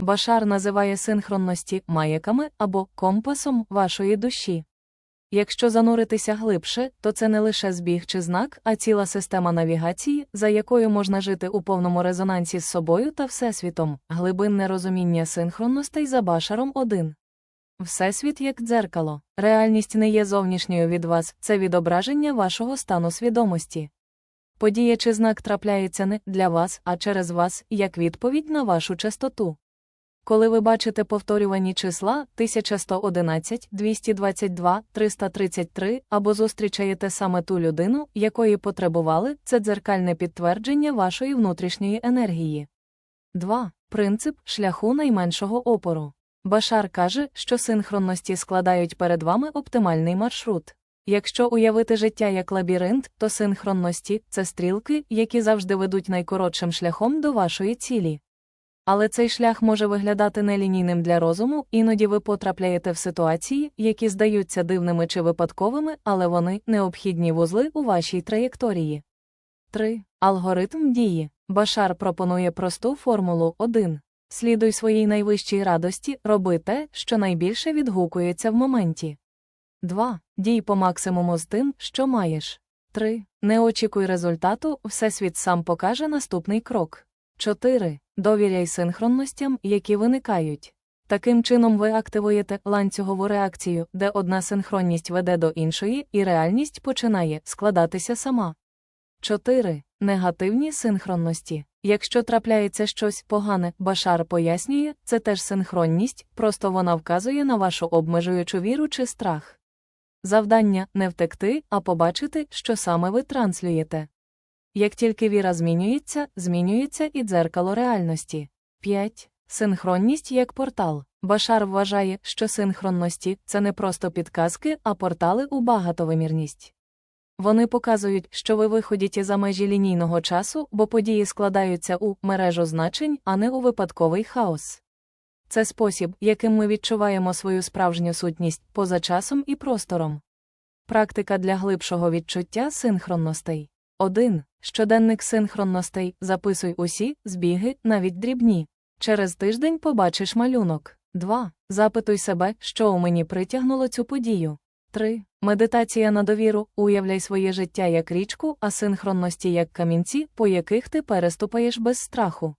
Башар називає синхронності маяками або компасом вашої душі. Якщо зануритися глибше, то це не лише збіг чи знак, а ціла система навігації, за якою можна жити у повному резонансі з собою та Всесвітом, глибинне розуміння синхронностей за башаром 1. Всесвіт як дзеркало. Реальність не є зовнішньою від вас, це відображення вашого стану свідомості. Подія чи знак трапляється не для вас, а через вас, як відповідь на вашу частоту. Коли ви бачите повторювані числа 1111, 222, 333 або зустрічаєте саме ту людину, якої потребували, це дзеркальне підтвердження вашої внутрішньої енергії. 2. Принцип шляху найменшого опору. Башар каже, що синхронності складають перед вами оптимальний маршрут. Якщо уявити життя як лабіринт, то синхронності це стрілки, які завжди ведуть найкоротшим шляхом до вашої цілі. Але цей шлях може виглядати нелінійним для розуму, іноді ви потрапляєте в ситуації, які здаються дивними чи випадковими, але вони необхідні вузли у вашій траєкторії. 3. Алгоритм дії. Башар пропонує просту формулу 1. Слідуй своїй найвищій радості, роби те, що найбільше відгукується в моменті. 2. Дій по максимуму з тим, що маєш. 3. Не очікуй результату, Всесвіт сам покаже наступний крок. 4. Довіряй синхронностям, які виникають. Таким чином ви активуєте ланцюгову реакцію, де одна синхронність веде до іншої, і реальність починає складатися сама. 4. Негативні синхронності. Якщо трапляється щось погане, Башар пояснює, це теж синхронність, просто вона вказує на вашу обмежуючу віру чи страх. Завдання не втекти, а побачити, що саме ви транслюєте. Як тільки віра змінюється, змінюється і дзеркало реальності. 5. Синхронність як портал. Башар вважає, що синхронності це не просто підказки, а портали у багатовимірність. Вони показують, що ви виходите за межі лінійного часу, бо події складаються у мережу значень, а не у випадковий хаос. Це спосіб, яким ми відчуваємо свою справжню сутність поза часом і простором. Практика для глибшого відчуття синхронностей. 1. Щоденник синхронностей. Записуй усі збіги, навіть дрібні. Через тиждень побачиш малюнок. 2. Запитуй себе, що у мені притягнуло цю подію. 3. Медитація на довіру. Уявляй своє життя як річку, а синхронності як камінці, по яких ти переступаєш без страху.